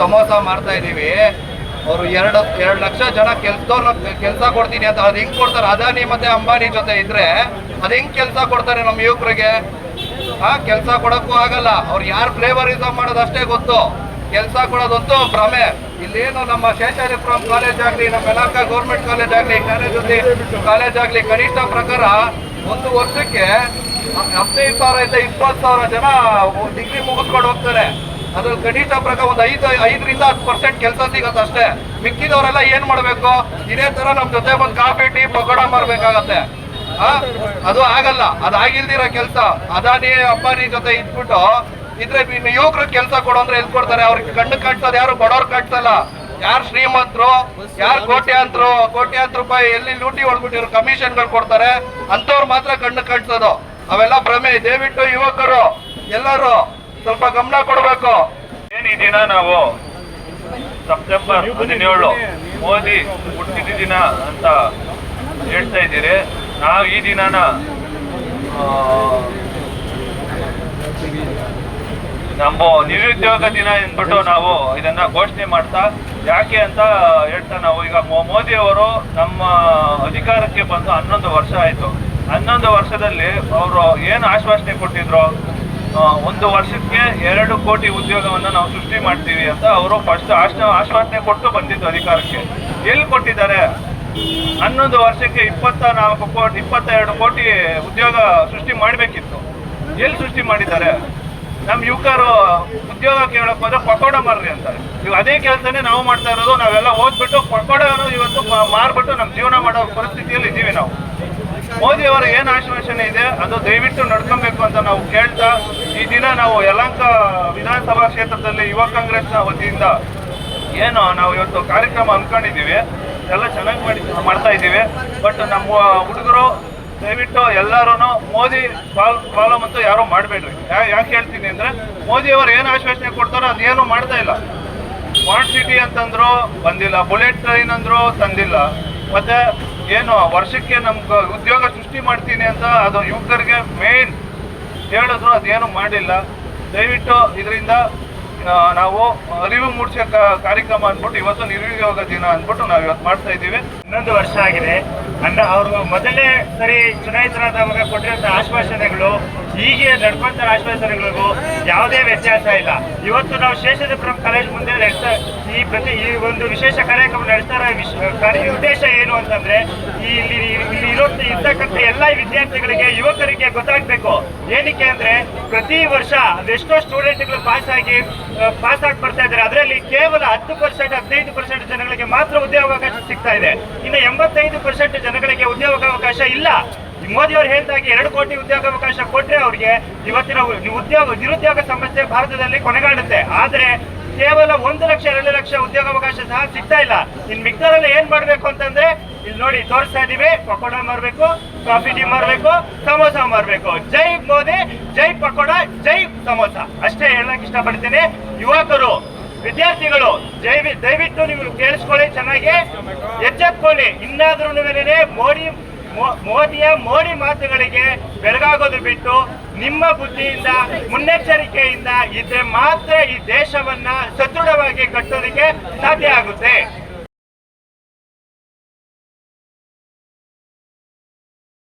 ಸಮೋಸ ಮಾಡ್ತಾ ಇದ್ದೀವಿ. ಅವರು ಎರಡು ಎರಡು ಲಕ್ಷ ಜನ ಕೆಲ್ಸದವ್ರನ್ನ ಕೆಲಸ ಕೊಡ್ತೀನಿ ಅಂತ ಅದು ಹೆಂಗ್ ಕೊಡ್ತಾರೆ? ಅದಾನಿ ಮತ್ತೆ ಅಂಬಾನಿ ಜೊತೆ ಇದ್ರೆ ಅದು ಹೆಂಗ್ ಕೆಲಸ ಕೊಡ್ತಾರೆ ನಮ್ಮ ಯುವಕರಿಗೆ? ಆ ಕೆಲಸ ಕೊಡಕ್ಕೂ ಆಗಲ್ಲ. ಅವ್ರು ಯಾರು ಫ್ಲೇವರಿಸಮ್ ಮಾಡೋದು ಅಷ್ಟೇ ಗೊತ್ತು. ಕೆಲಸ ಕೊಡೋದಂತೂ ಭ್ರಮೆ. ಇಲ್ಲೇನು ನಮ್ಮ ಶೇಷಾದ್ರಿಪುರಂ ಕಾಲೇಜ್ ಆಗಲಿ, ನಮ್ಮ ಎಲ್ಲ ಗೌರ್ಮೆಂಟ್ ಕಾಲೇಜ್ ಆಗಲಿ ಕಾಲೇಜಲ್ಲಿ ಕಾಲೇಜ್ ಆಗಲಿ, ಕನಿಷ್ಠ ಪ್ರಕಾರ ಒಂದು ವರ್ಷಕ್ಕೆ ಹದಿನೈದು ಸಾವಿರ ಇಂದ ಇಪ್ಪತ್ತು ಸಾವಿರ ಜನ ಡಿಗ್ರಿ ಮುಗಿಸ್ಕೊಂಡು ಹೋಗ್ತಾರೆ. ಅದ್ರಲ್ಲಿ ಕಡಿತ ಪ್ರಕಾರ ಒಂದು ಐದು, ಐದರಿಂದ ಹತ್ತು ಪರ್ಸೆಂಟ್ ಕೆಲಸ ಸಿಗತ್ತೆ ಅಷ್ಟೇ. ಮಿಕ್ಕಿದವರೆಲ್ಲ ಏನ್ ಮಾಡ್ಬೇಕು? ಇದೇ ತರ ನಮ್ ಜೊತೆ ಬಂದು ಕಾಫಿ, ಟೀ, ಪಕೋಡ ಮಾಡ್ಬೇಕಾಗತ್ತೆ. ಅದು ಆಗಲ್ಲ. ಅದು ಕೆಲಸ. ಅದಾನಿ ಅಂಬಾನಿ ಜೊತೆ ಇದ್ಬಿಟ್ಟು ಇದ್ರೆ ಯುವಕರು ಕೆಲಸ ಕೊಡೋ ಅಂದ್ರೆ ಎಲ್ಲಿ ಕೊಡ್ತಾರೆ. ಅವ್ರಿಗೆ ಕಣ್ಣು ಕಾಣಿಸೋದು ಯಾರು? ಬಡವ್ರು ಕಾಣಿಸಲ್ಲ. ಯಾರು ಶ್ರೀಮಂತರು? ಯಾರು ಕೋಟ್ಯಾಂತರು? ಕೋಟ್ಯಾಂತರ ರೂಪಾಯಿ ಎಲ್ಲಿ ಲೂಟಿ ಹೊಡ್ಬಿಟ್ಟಿರೋ ಕಮಿಷನ್ಗಳು ಕೊಡ್ತಾರೆ. ಅಂತವ್ರು ಮಾತ್ರ ಕಣ್ಣು ಕಟ್ಸೋದು ಅವೆಲ್ಲ ಭ್ರಮೆ. ದಯವಿಟ್ಟು ಯುವಕರು, ಎಲ್ಲರೂ ಸ್ವಲ್ಪ ಗಮನ ಕೊಡಬೇಕು. ಏನ್ ಈ ದಿನ ನಾವು ಸೆಪ್ಟೆಂಬರ್ ಹದಿನೇಳು ಮೋದಿ ಹುಟ್ಟಿದ ದಿನ ಅಂತ ಹೇಳ್ತಾ ಇದ್ದೀರಿ. ನಾವು ಈ ದಿನನ ನಮ್ಮ ನಿರುದ್ಯೋಗ ದಿನ ಅಂದ್ಬಿಟ್ಟು ನಾವು ಇದನ್ನ ಘೋಷಣೆ ಮಾಡ್ತಾ, ಯಾಕೆ ಅಂತ ಹೇಳ್ತಾ ನಾವು ಈಗ ಮೋದಿ ಅವರು ನಮ್ಮ ಅಧಿಕಾರಕ್ಕೆ ಬಂದು ಹನ್ನೊಂದು ವರ್ಷ ಆಯ್ತು. ಹನ್ನೊಂದು ವರ್ಷದಲ್ಲಿ ಅವರು ಏನು ಆಶ್ವಾಸನೆ ಕೊಟ್ಟಿದ್ರು? ಒಂದು ವರ್ಷಕ್ಕೆ ಎರಡು ಕೋಟಿ ಉದ್ಯೋಗವನ್ನು ನಾವು ಸೃಷ್ಟಿ ಮಾಡ್ತೀವಿ ಅಂತ ಅವರು ಫಸ್ಟ್ ಆಶ್ವಾಸನೆ ಕೊಟ್ಟು ಬಂದಿದ್ದು ಅಧಿಕಾರಕ್ಕೆ. ಎಲ್ಲಿ ಕೊಟ್ಟಿದ್ದಾರೆ? ಹನ್ನೊಂದು ವರ್ಷಕ್ಕೆ ಇಪ್ಪತ್ತ ನಾಲ್ಕು ಕೋಟಿ ಇಪ್ಪತ್ತೆರಡು ಕೋಟಿ ಉದ್ಯೋಗ ಸೃಷ್ಟಿ ಮಾಡಬೇಕಿತ್ತು. ಎಲ್ಲಿ ಸೃಷ್ಟಿ ಮಾಡಿದ್ದಾರೆ? ನಮ್ಮ ಯುವಕರು ಉದ್ಯೋಗ ಕೇಳಕ್ ಹೋದ್ರೆ ಪಕೋಡ ಮಾರ್ರಿ ಅಂತಾರೆ. ಇವಾಗ ಅದೇ ಕೆಲಸನೇ ನಾವು ಮಾಡ್ತಾ ಇರೋದು, ನಾವೆಲ್ಲ ಓದ್ಬಿಟ್ಟು ಪಕೋಡ ಇವತ್ತು ಮಾರ್ಬಿಟ್ಟು ನಮ್ಮ ಜೀವನ ಮಾಡೋ ಪರಿಸ್ಥಿತಿಯಲ್ಲಿ ಇದ್ದೀವಿ ನಾವು. ಮೋದಿ ಅವರ ಏನು ಆಶ್ವಾಸನೆ ಇದೆ, ಅದು ದಯವಿಟ್ಟು ನಡ್ಕೊಬೇಕು ಅಂತ ನಾವು ಕೇಳ್ತಾ, ಈ ದಿನ ನಾವು ಯಲಂಕ ವಿಧಾನಸಭಾ ಕ್ಷೇತ್ರದಲ್ಲಿ ಯುವ ಕಾಂಗ್ರೆಸ್ನ ವತಿಯಿಂದ ಏನು, ನಾವು ಇವತ್ತು ಕಾರ್ಯಕ್ರಮ ಅನ್ಕೊಂಡಿದ್ದೀವಿ. ಎಲ್ಲ ಚೆನ್ನಾಗಿ ಮಾಡಿ, ಮಾಡ್ತಾ ಇದ್ದೀವಿ. ಬಟ್ ನಮ್ಮ ಹುಡುಗರು, ದಯವಿಟ್ಟು ಎಲ್ಲರೂ ಮೋದಿ ಫಾಲ್ ಫಾಲೋ ಮತ್ತು ಯಾರು ಮಾಡಬೇಡ್ರಿ. ಯಾಕೆ ಹೇಳ್ತೀನಿ ಅಂದ್ರೆ, ಮೋದಿ ಅವರು ಏನು ಆಶ್ವಾಸನೆ ಕೊಡ್ತಾರೋ ಅದೇನು ಮಾಡ್ತಾ ಇಲ್ಲ. ಸ್ಮಾರ್ಟ್ ಸಿಟಿ ಅಂತಂದ್ರು ಬಂದಿಲ್ಲ ಬುಲೆಟ್ ಟ್ರೈನ್ ಅಂದ್ರು ತಂದಿಲ್ಲ. ಮತ್ತೆ ಏನು ವರ್ಷಕ್ಕೆ ನಮ್ಗೆ ಉದ್ಯೋಗ ಸೃಷ್ಟಿ ಮಾಡ್ತೀನಿ ಅಂತ ಅದು ಯುವಕರಿಗೆ ಮೇನ್ ಹೇಳಿದ್ರು ಅದೇನು ಮಾಡಿಲ್ಲ. ದಯವಿಟ್ಟು ಇದರಿಂದ ನಾವು ಅರಿವು ಮೂಡಿಸೋ ಕಾರ್ಯಕ್ರಮ ಅಂದ್ಬಿಟ್ಟು ಇವತ್ತು ನಿರುದ್ಯೋಗ ದಿನ ಅಂದ್ಬಿಟ್ಟು ನಾವು ಇವತ್ತು ಮಾಡ್ತಾ ಇದ್ದೀವಿ. ಇನ್ನೊಂದು ವರ್ಷ ಆಗಿದೆ. ಅನ್ನ ಅವರು ಮೊದಲನೇ ಸರಿ ಚುನಾಯಿತರಾದವಾಗ ಕೊಟ್ಟಿರುವಂಥ ಆಶ್ವಾಸನೆಗಳು ಹೀಗೆ ನಡ್ಕೊಂತ ಆಶ್ವಾಸನೆಗಳಿಗೂ ಯಾವುದೇ ವ್ಯತ್ಯಾಸ ಇಲ್ಲ. ಇವತ್ತು ನಾವು ಶೇಷಾದ್ರಿಪುರಂ ಕಾಲೇಜ್ ಮುಂದೆ ನಡೆಸ್ತಾ ಈ ಪ್ರತಿ ಈ ಒಂದು ವಿಶೇಷ ಕಾರ್ಯಕ್ರಮ ನಡೆಸ್ತಾ ಇರೋ ವಿಶ್- ಕಾರ್ಯ ಉದ್ದೇಶ ಏನು ಅಂತಂದ್ರೆ ಈ ಇಲ್ಲಿ ಇಲ್ಲಿ ಇರೋ ಇರ್ತಕ್ಕಂಥ ಎಲ್ಲ ವಿದ್ಯಾರ್ಥಿಗಳಿಗೆ, ಯುವಕರಿಗೆ ಗೊತ್ತಾಗ್ಬೇಕು. ಏನಕ್ಕೆ ಅಂದ್ರೆ ಪ್ರತಿ ವರ್ಷ ಅದೆಷ್ಟೋ ಸ್ಟೂಡೆಂಟ್ಗಳು ಪಾಸ್ ಆಗಿ ಪಾಸ್ ಆಗಿ ಬರ್ತಾ ಇದ್ದಾರೆ. ಅದರಲ್ಲಿ ಕೇವಲ ಹತ್ತು ಪರ್ಸೆಂಟ್, ಹದಿನೈದು ಪರ್ಸೆಂಟ್ ಜನಗಳಿಗೆ ಮಾತ್ರ ಉದ್ಯೋಗಾವಕಾಶ ಸಿಗ್ತಾ ಇದೆ. ಇನ್ನು ಎಂಬತ್ತೈದು ಪರ್ಸೆಂಟ್ ಜನಗಳಿಗೆ ಉದ್ಯೋಗಾವಕಾಶ ಇಲ್ಲ. ಈ ಮೋದಿ ಅವರು ಹೇಳಿದಾಗೆ ಎರಡು ಕೋಟಿ ಉದ್ಯೋಗಾವಕಾಶ ಕೊಟ್ಟರೆ ಅವರಿಗೆ ಇವತ್ತಿನ ಉದ್ಯೋಗ ನಿರುದ್ಯೋಗ ಸಮಸ್ಯೆ ಭಾರತದಲ್ಲಿ ಕೊನೆಗಾಡುತ್ತೆ. ಆದ್ರೆ ಕೇವಲ ಒಂದು ಲಕ್ಷ, ಎರಡು ಲಕ್ಷ ಉದ್ಯೋಗಾವಕಾಶ ಸಹ ಸಿಗ್ತಾ ಇಲ್ಲ. ಇನ್ ಮಿಕ್ದರೆಲ್ಲ ಏನ್ ಮಾಡ್ಬೇಕು ಅಂತಂದ್ರೆ ಇಲ್ಲಿ ನೋಡಿ ತೋರಿಸ್ತಾ ಇದೀವಿ. ಪಕೋಡ ಮಾರ್ಬೇಕು, ಕಾಫಿ ಟೀ ಮಾರ್ಬೇಕು, ಸಮೋಸ ಮಾರ್ಬೇಕು. ಜೈ ಮೋದಿ, ಜೈ ಪಕೋಡ, ಜೈ ಸಮೋಸ. ಅಷ್ಟೇ ಹೇಳಕ್ ಇಷ್ಟಪಡ್ತೀನಿ. ಯುವಕರು, ವಿದ್ಯಾರ್ಥಿಗಳು ದಯವಿಟ್ಟು ನೀವು ಕೇಳಿಸ್ಕೊಳ್ಳಿ ಚೆನ್ನಾಗಿ. ಎಚ್ಚೆತ್ಕೊಳ್ಳಿ. ಇನ್ನಾದ್ರೂ ಮೋಡಿ ಮೋದಿಯ ಮೋಡಿ ಮಾತುಗಳಿಗೆ ಬೆರಗಾಗೋದು ಬಿಟ್ಟು ನಿಮ್ಮ ಬುದ್ಧಿಯಿಂದ, ಮುನ್ನೆಚ್ಚರಿಕೆಯಿಂದ ಇದ್ರೆ ಮಾತ್ರ ಈ ದೇಶವನ್ನ ಸದೃಢವಾಗಿ ಕಟ್ಟೋದಕ್ಕೆ ಸಾಧ್ಯ ಆಗುತ್ತೆ.